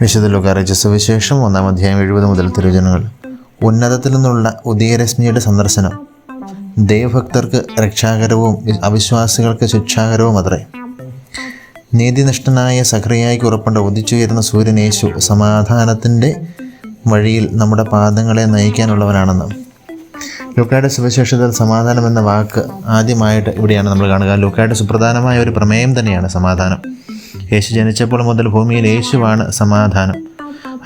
വിശുദ്ധ ലോകാറിച്ച സുവിശേഷം ഒന്നാം അധ്യായം എഴുപത് മുതൽ തിരുവചനങ്ങൾ ഉന്നതത്തിൽ നിന്നുള്ള ഉദയരശ്മിയുടെ സന്ദർശനം. ദൈവഭക്തർക്ക് രക്ഷാകരവും അവിശ്വാസികൾക്ക് ശിക്ഷാകരവും അത്രേ. നീതിനിഷ്ഠനായ സക്രിയായിക്ക് ഉറപ്പുണ്ട്. ഉദിച്ചുയരുന്ന സൂര്യനേശു സമാധാനത്തിന്റെ വഴിയിൽ നമ്മുടെ പാദങ്ങളെ നയിക്കാനുള്ളവനാണെന്ന്. ലൂക്കായുടെ സുവിശേഷത്തിൽ സമാധാനം എന്ന വാക്ക് ആദ്യമായിട്ട് ഇവിടെയാണ് നമ്മൾ കാണുക. ലൂക്കായുടെ സുപ്രധാനമായ ഒരു പ്രമേയം തന്നെയാണ് സമാധാനം. യേശു ജനിച്ചപ്പോൾ മുതൽ ഭൂമിയിൽ യേശുവാണ് സമാധാനം.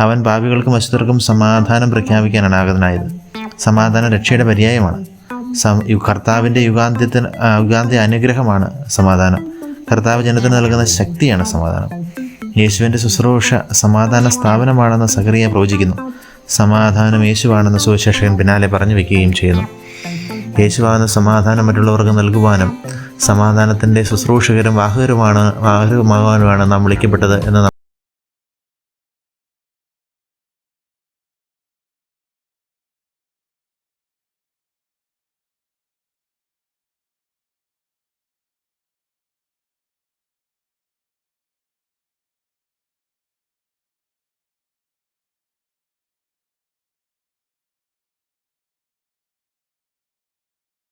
അവൻ പാപികൾക്കും അശുദ്ധർക്കും സമാധാനം പ്രഖ്യാപിക്കാനാണ് ആഗതനായത് സമാധാനം രക്ഷയുടെ പര്യായമാണ്. കർത്താവിന്റെ യുഗാന്ത്യത്തിന് യുഗാന്ത്യ അനുഗ്രഹമാണ് സമാധാനം. കർത്താവ് ജനത്തിന് നൽകുന്ന ശക്തിയാണ് സമാധാനം. യേശുവിന്റെ ശുശ്രൂഷ സമാധാന സ്ഥാപനമാണെന്ന് സഹറിയ പ്രവചിക്കുന്നു. സമാധാനം യേശുവാണെന്ന് സുവിശേഷകൻ പിന്നാലെ പറഞ്ഞു വയ്ക്കുകയും ചെയ്യുന്നു. യേശുവാകുന്ന സമാധാനം മറ്റുള്ളവർക്ക് നൽകുവാനും സമാധാനത്തിന്റെ ശുശ്രൂഷകരും വാഹകരുമാണ് വാഹകരുമാകാനുമാണ് നാം വിളിക്കപ്പെട്ടത് എന്ന്